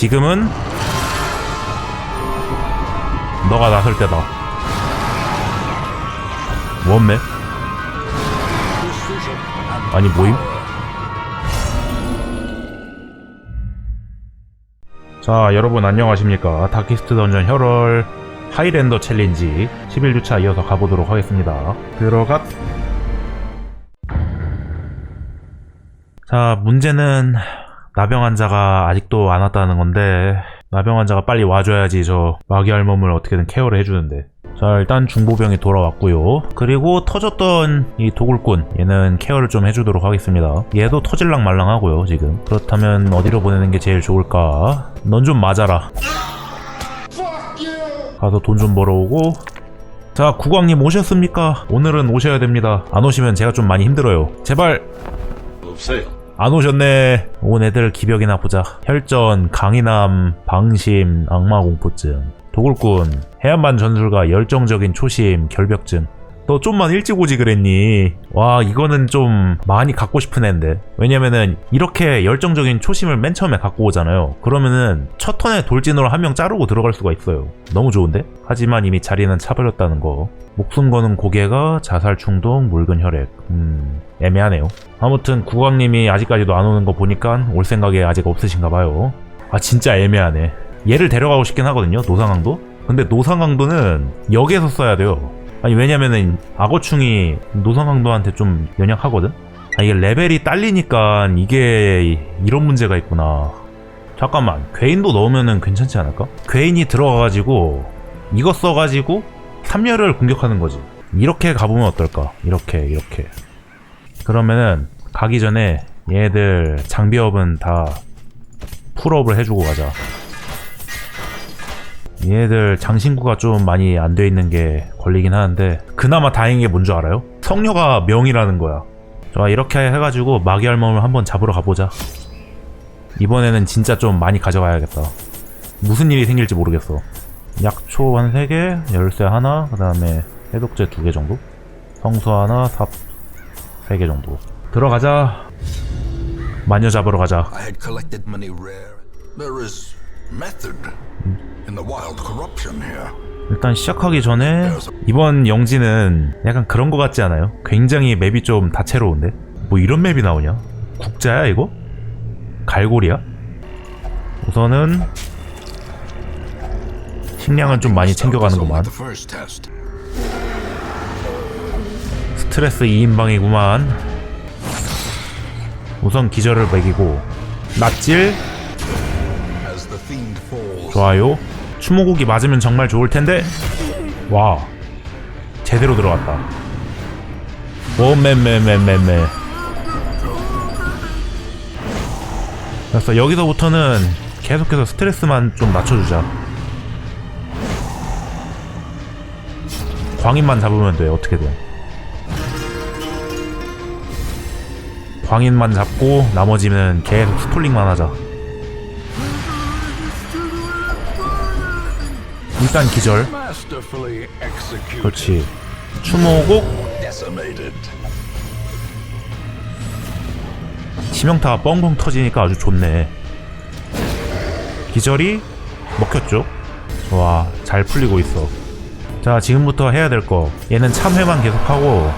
지금은 너가 나설 때다. 원맵? 아니 모임? 자 여러분 안녕하십니까 다키스트 던전 혈월 하이랜더 챌린지 11주차 이어서 가보도록 하겠습니다 들어갔 자 문제는 나병 환자가 아직도 안 왔다는 건데 나병 환자가 빨리 와줘야지 저 마귀 알몸을 어떻게든 케어를 해주는데. 자 일단 중보병이 돌아왔고요. 그리고 터졌던 이 도굴꾼 얘는 케어를 좀 해주도록 하겠습니다. 얘도 터질랑 말랑하고요 지금. 그렇다면 어디로 보내는 게 제일 좋을까? 넌 좀 맞아라. 가서 돈 좀 벌어오고. 자 국왕님 오셨습니까? 오늘은 오셔야 됩니다. 안 오시면 제가 좀 많이 힘들어요. 제발. 없어요. 안 오셨네. 온 애들 기벽이나 보자. 혈전, 강인함, 방심, 악마공포증. 도굴꾼, 해안반 전술가 열정적인 초심, 결벽증. 너 좀만 일찍 오지 그랬니? 와 이거는 좀 많이 갖고 싶은 애인데. 왜냐면은 이렇게 열정적인 초심을 맨 처음에 갖고 오잖아요. 그러면은 첫 턴에 돌진으로 한 명 자르고 들어갈 수가 있어요. 너무 좋은데? 하지만 이미 자리는 차버렸다는 거. 목숨 거는 고개가 자살 충동 묽은 혈액. 음 애매하네요. 아무튼 국왕님이 아직까지도 안 오는 거 보니까 올 생각이 아직 없으신가 봐요. 아 진짜 애매하네. 얘를 데려가고 싶긴 하거든요 노상강도. 근데 노상강도는 역에서 써야 돼요 아니 왜냐면은 악어충이 노상강도한테 좀 연약하거든? 아 이게 레벨이 딸리니까 이게 이런 문제가 있구나 잠깐만 괴인도 넣으면은 괜찮지 않을까? 괴인이 들어가가지고 이거 써가지고 3열을 공격하는 거지 이렇게 가보면 어떨까? 이렇게 이렇게 그러면은 가기 전에 얘들 장비업은 다 풀업을 해주고 가자 얘들 장신구가 좀 많이 안 돼 있는 게 걸리긴 하는데 그나마 다행인 게 뭔 줄 알아요? 성녀가 명이라는 거야. 자 이렇게 해가지고 마귀 알몸을 한번 잡으러 가보자. 이번에는 진짜 좀 많이 가져가야겠다. 무슨 일이 생길지 모르겠어. 약초 한 3개, 열쇠 하나, 그 다음에 해독제 2개 정도? 성수 하나, 삽 3개 정도. 들어가자. 마녀 잡으러 가자. 일단 시작하기 전에 이번 영지는 약간 그런 거 같지 않아요? 굉장히 맵이 좀 다채로운데? 뭐 이런 맵이 나오냐? 국자야 이거? 갈고리야? 우선은 식량은 좀 많이 챙겨가는구만. 스트레스 2인방이구만 우선 기절을 먹이고 낫질 좋아요. 추모국이 맞으면 정말 좋을 텐데. 와 제대로 들어갔다. 오매매매매매. 그래서 여기서부터는 계속해서 스트레스만 좀 낮춰주자. 광인만 잡으면 돼 어떻게든. 광인만 잡고 나머지는 계속 스톨링만 하자 일단 기절. 그렇지. 추모곡. 치명타가 뻥뻥 터지니까 아주 좋네. 기절이 먹혔죠? 와 잘 풀리고 있어. 자 지금부터 해야 될 거. 얘는 참회만 계속하고.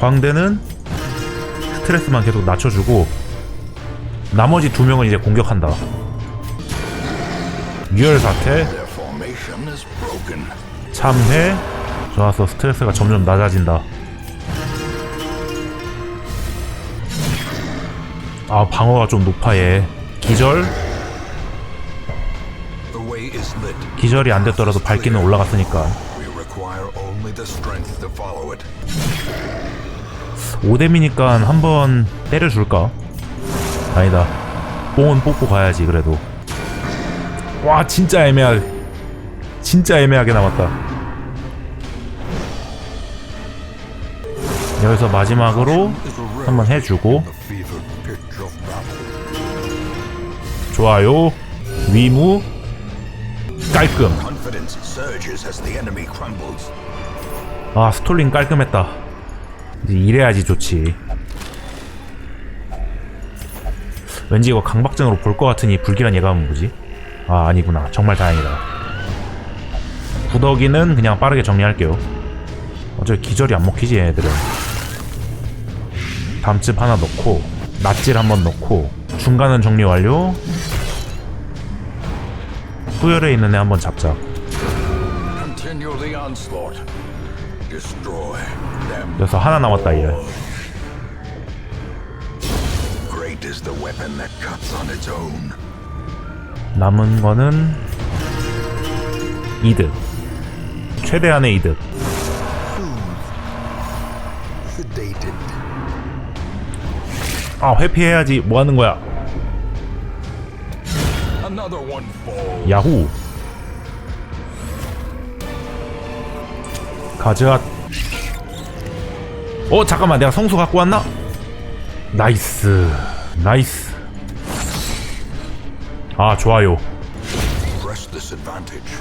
광대는 스트레스만 계속 낮춰주고 나머지 두 명은 이제 공격한다 유혈 사태. Their formation is broken. 참회. 좋았어 스트레스가 점점 낮아진다. 아 방어가 좀 높아 얘 기절. 기절이 안 됐더라도 밝기는 올라갔으니까. We require only the strength to follow it. 5뎀이니까 한번 때려줄까? 아니다. 뽕은 뽑고 가야지 그래도 와 진짜 애매하 진짜 애매하게 남았다 여기서 마지막으로 한번 해주고. 좋아요 위무 깔끔. 아 스톨링 깔끔했다 이제 이래야지 좋지 왠지 이거 강박증으로 볼 것 같으니 불길한 예감은 뭐지? 아 아니구나. 정말 다행이다. 구더기는 그냥 빠르게 정리할게요. 어차피 기절이 안 먹히지 얘네들은. 담즙 하나 넣고 낫질 한번 넣고 중간은 정리 완료. 후열에 있는 애 한번 잡자. 그래서 하나 남았다 얘. Great is the weapon that cuts on its own. 남은 거는 이득. 최대한의 이득. 아 회피해야지. 뭐 하는 거야. 야후 가즈앗 어 잠깐만. 내가 성수 갖고 왔나? 나이스. 나이스 아 좋아요.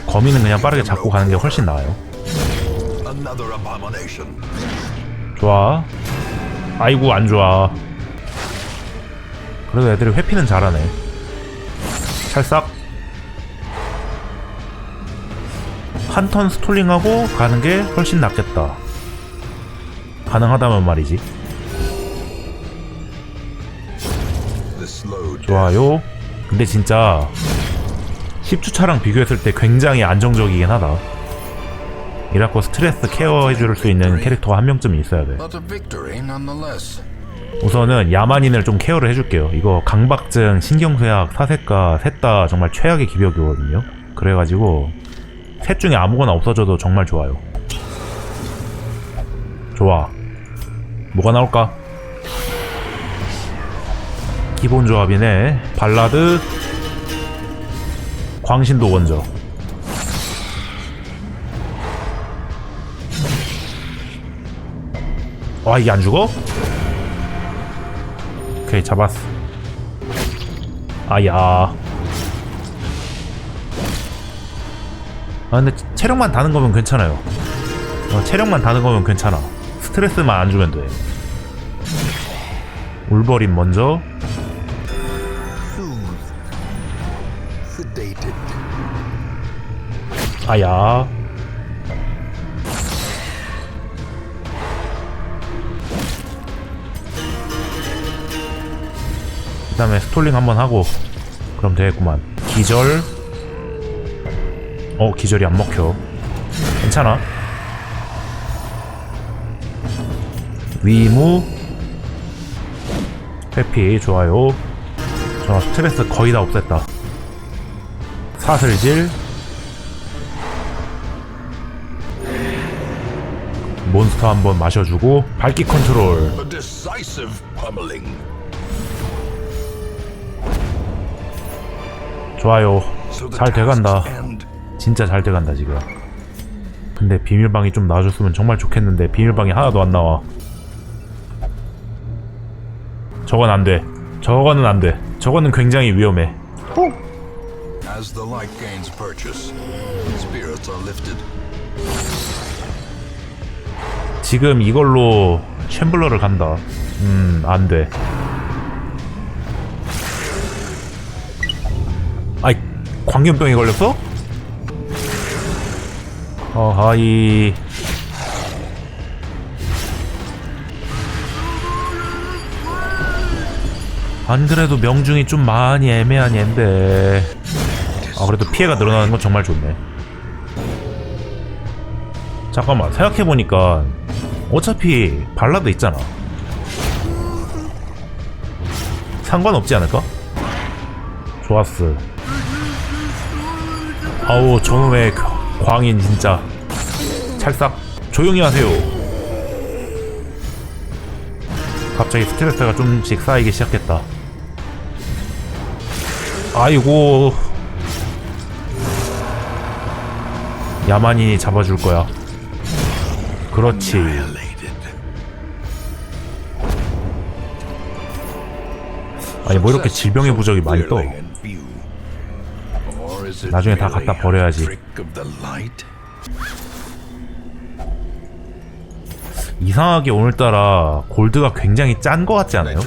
거미는 그냥 빠르게 잡고 가는 게 훨씬 나아요. 좋아. 아이고 안 좋아. 그래도 애들이 회피는 잘하네. 찰싹. 한 턴 스톨링하고 가는 게 훨씬 낫겠다. 가능하다면 말이지. 좋아요 근데 진짜 10주차랑 비교했을 때 굉장히 안정적이긴 하다 이라고 스트레스 케어해줄 수 있는 캐릭터가 한 명쯤 있어야 돼. 우선은 야만인을 좀 케어를 해줄게요. 이거 강박증, 신경쇠약, 사색가 셋 다 정말 최악의 기벽이거든요. 그래가지고 셋 중에 아무거나 없어져도 정말 좋아요. 좋아. 뭐가 나올까? 기본 조합이네. 발라드, 광신도 원저. 와 이게 안 죽어? 오케이 잡았어. 아야. 아 근데 체력만 다는 거면 괜찮아요. 어, 체력만 다는 거면 괜찮아. 스트레스만 안 주면 돼. 울버린 먼저 아야. 그 다음에 스톨링 한번 하고 그럼 되겠구만. 기절. 어 기절이 안 먹혀. 괜찮아? 위무. 회피 좋아요. 저 스트레스 거의 다 없앴다. 사슬질 몬스터 한번 마셔주고 밝기 컨트롤. 좋아요. 잘 돼간다. 진짜 잘 돼간다 지금. 근데 비밀방이 좀 나와줬으면 정말 좋겠는데 비밀방이 하나도 안 나와. 저건 안돼. 저거는 안돼. 저거는 굉장히 위험해. As the light gains purchase, spirits are lifted. 지금 이걸로 챔블러를 간다. 음 안돼. 아이 광견병이 걸렸어? 어하이. 안 그래도 명중이 좀 많이 애매한 앤데. 아 그래도 피해가 늘어나는 건 정말 좋네. 잠깐만 생각해보니까 어차피 발라드 있잖아. 상관없지 않을까? 좋았어. 아우 저놈의 그 광인 진짜. 찰싹. 조용히 하세요. 갑자기 스트레스가 좀씩 쌓이기 시작했다. 아이고. 야만인이 잡아줄 거야. 그렇지 아니 뭐 이렇게 질병의 부적이 많이 떠 나중에 다 갖다 버려야지. 이상하게 오늘따라 골드가 굉장히 짠 거 같지 않아요?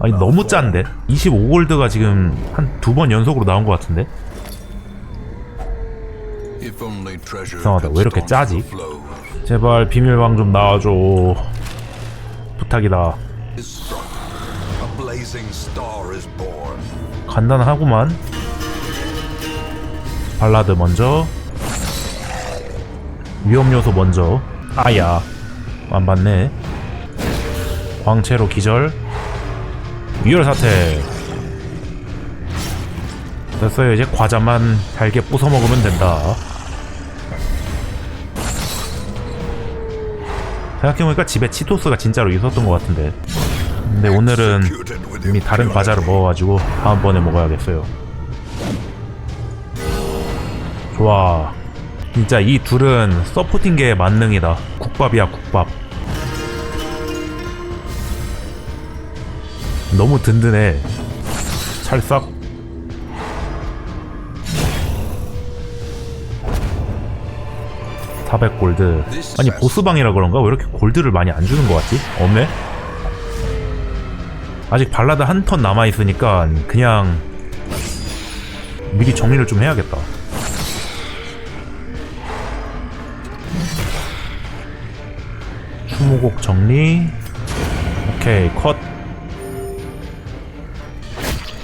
아니 너무 짠데? 25골드가 지금 한 두 번 연속으로 나온 것 같은데? 이상하다. 왜 이렇게 짜지? 제발 비밀방 좀 나와줘 부탁이다 간단하구만. 발라드 먼저. 위험 요소 먼저. 아야 안 봤네. 광채로 기절. 위열 사태. 됐어요. 이제 과자만 잘게 부숴 먹으면 된다. 생각해보니까 집에 치토스가 진짜로 있었던 것 같은데 근데 오늘은 이미 다른 과자를 먹어가지고 다음번에 먹어야겠어요. 좋아. 진짜 이 둘은 서포팅계의 만능이다. 국밥이야 국밥. 너무 든든해. 찰싹. (400 골드) 아니 보스방이라 그런가 왜 이렇게 골드를 많이 안 주는 것 같지 없네 아직 발라드 한 턴 남아 있으니까 그냥 미리 정리를 좀 해야겠다. 추모곡 정리. 오케이 컷.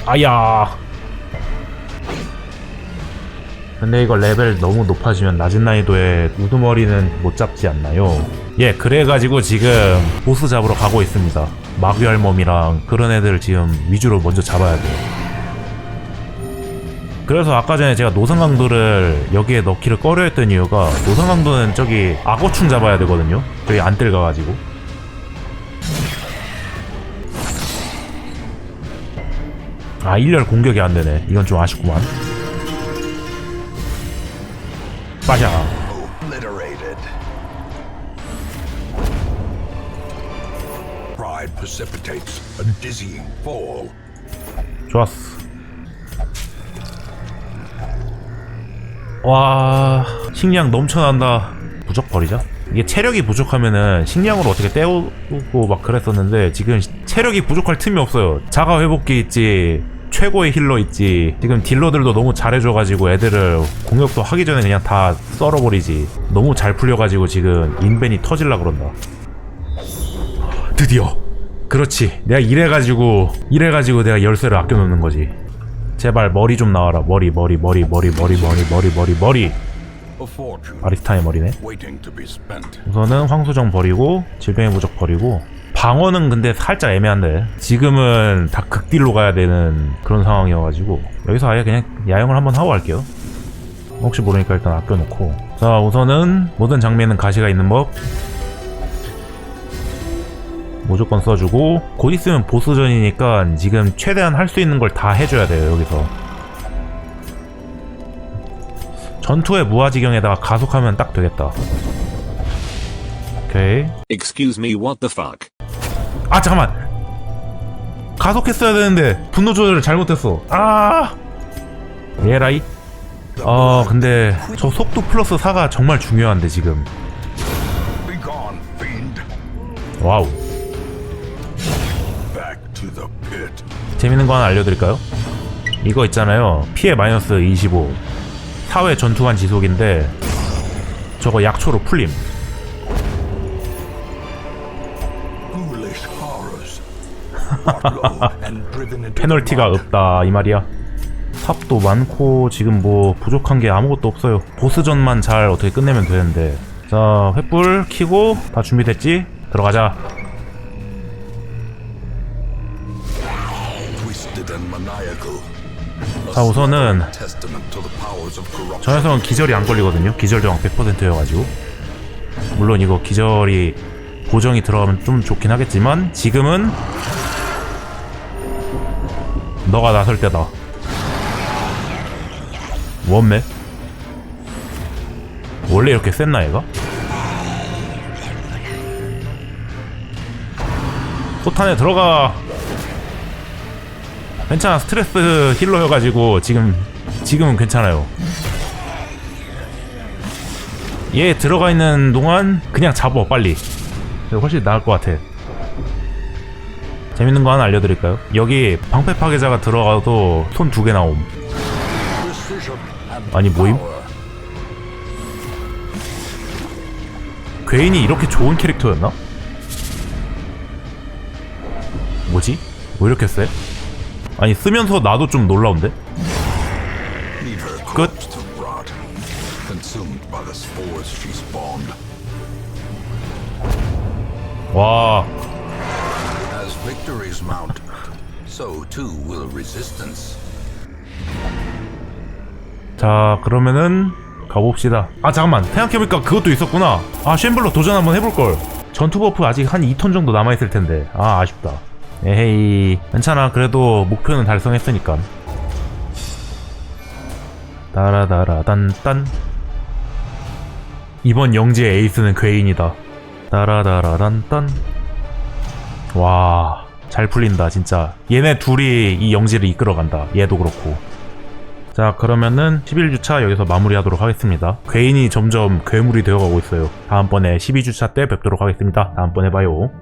아야. 근데 이거 레벨 너무 높아지면 낮은 난이도의 우두머리는 못 잡지 않나요? 예, 그래가지고 지금 보스 잡으러 가고 있습니다. 마귀알몸이랑 그런 애들 지금 위주로 먼저 잡아야 돼요. 그래서 아까 전에 제가 노상강도를 여기에 넣기를 꺼려했던 이유가 노상강도는 저기 악어충 잡아야 되거든요. 저기 안뜰 가가지고. 아, 1열 공격이 안 되네. 이건 좀 아쉽구만. 빠샤. 좋았어. 와, 식량 넘쳐난다. 부적 버리자. 이게 체력이 부족하면은 식량으로 어떻게 때우고 막 그랬었는데 지금 체력이 부족할 틈이 없어요. 자가 회복기 있지. 최고의 힐러 있지. 지금 딜러들도 너무 잘해줘가지고 애들을 공격도 하기 전에 그냥 다 썰어버리지. 너무 잘 풀려가지고 지금 인벤이 터질라 그런다. 드디어. 그렇지. 내가 이래가지고 이래가지고 내가 열쇠를 아껴 놓는 거지. 제발 머리 좀 나와라. 머리 머리 머리 머리 머리 머리 머리 머리 머리. 아리스타의 머리네. 우선은 황수정 버리고 질병의 부적 버리고 방어는 근데 살짝 애매한데 지금은 다 극딜로 가야 되는 그런 상황이어가지고 여기서 아예 그냥 야영을 한번 하고 갈게요. 혹시 모르니까 일단 아껴놓고 자 우선은 모든 장비에는 가시가 있는 법 무조건 써주고 곧 있으면 보스전이니까 지금 최대한 할 수 있는 걸 다 해줘야 돼요 여기서. 전투의 무아지경에다가 가속하면 딱 되겠다. 오케이. Excuse me, what the fuck? 아 잠깐만. 가속했어야 되는데 분노 조절을 잘못했어. 아! 예라이? 어 근데 저 속도 플러스 4가 정말 중요한데 지금. 와우 재밌는 거 하나 알려드릴까요? 이거 있잖아요. 피해 마이너스 25 사회 전투관 지속인데 저거 약초로 풀림. 페널티가. 없다 이 말이야. 삽도 많고 지금 뭐 부족한 게 아무것도 없어요. 보스전만 잘 어떻게 끝내면 되는데. 자 횃불 키고 다 준비됐지? 들어가자 자 우선은. 저 녀석은 기절이 안 걸리거든요 기절 저항 100%여가지고 물론 이거 기절이 보정이 들어가면 좀 좋긴 하겠지만 지금은 너가 나설 때다 원매 원래 이렇게 셌나 얘가? 포탄에 들어가 괜찮아 스트레스 힐러여가지고 지금 지금은 괜찮아요 얘 들어가 있는 동안 그냥 잡어 빨리 훨씬 나을 것 같아. 재밌는 거 하나 알려드릴까요? 여기 방패 파괴자가 들어가도 손 두 개 나옴. 아니 모임? 괴인이 이렇게 좋은 캐릭터였나? 뭐지? 왜 이렇게 세? 아니 쓰면서 나도 좀 놀라운데? Spawned. 와 As victories mount, so too will resistance. 자 그러면은 가봅시다 아 잠깐만 생각해보니까 그것도 있었구나 아 쉔블러 도전 한번 해볼걸 전투 버프 아직 한 2턴 정도 남아있을 텐데 아 아쉽다 에헤이 괜찮아. 그래도 목표는 달성했으니까. 따라다라단딴. 이번 영지의 에이스는 괴인이다. 따라다라단딴. 와 잘 풀린다 진짜. 얘네 둘이 이 영지를 이끌어간다. 얘도 그렇고. 자 그러면은 11주차 여기서 마무리하도록 하겠습니다. 괴인이 점점 괴물이 되어가고 있어요. 다음번에 12주차 때 뵙도록 하겠습니다. 다음번에 봐요